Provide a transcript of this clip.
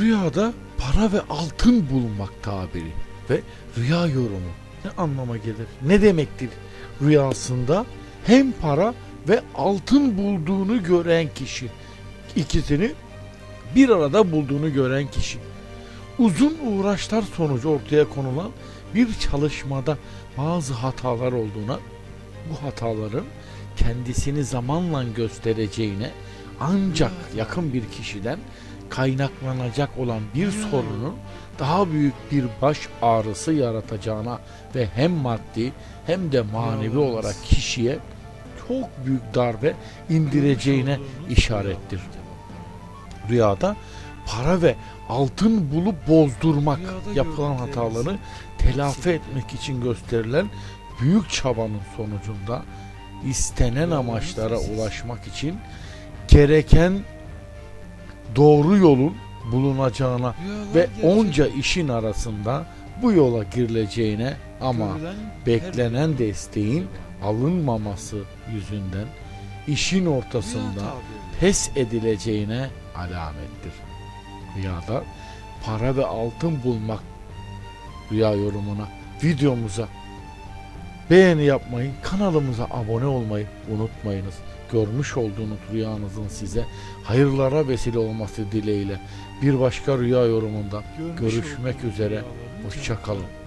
Rüyada para ve altın bulmak tabiri ve rüya yorumu ne anlama gelir? Ne demektir? Rüyasında hem para ve altın bulduğunu gören kişi. ikisini bir arada bulduğunu gören kişi. Uzun uğraşlar sonucu ortaya konulan bir çalışmada bazı hatalar olduğuna, bu hataların kendisini zamanla göstereceğine ancak yakın bir kişiden kaynaklanacak olan bir sorunun daha büyük bir baş ağrısı yaratacağına ve hem maddi hem de manevi olarak kişiye çok büyük darbe indireceğine işarettir. Rüyada para ve altın bulup bozdurmak yapılan hataları telafi etmek için gösterilen büyük çabanın sonucunda istenen amaçlara ulaşmak için gereken doğru yolun bulunacağına ve onca işin arasında bu yola girileceğine ama beklenen desteğin alınmaması yüzünden işin ortasında pes edileceğine alamettir. Rüyada para ve altın bulmak rüya yorumuna, videomuza beğeni yapmayı, kanalımıza abone olmayı unutmayınız. Görmüş olduğunuz rüyanızın size hayırlara vesile olması dileğiyle bir başka rüya yorumunda görüşmek üzere. Hoşçakalın.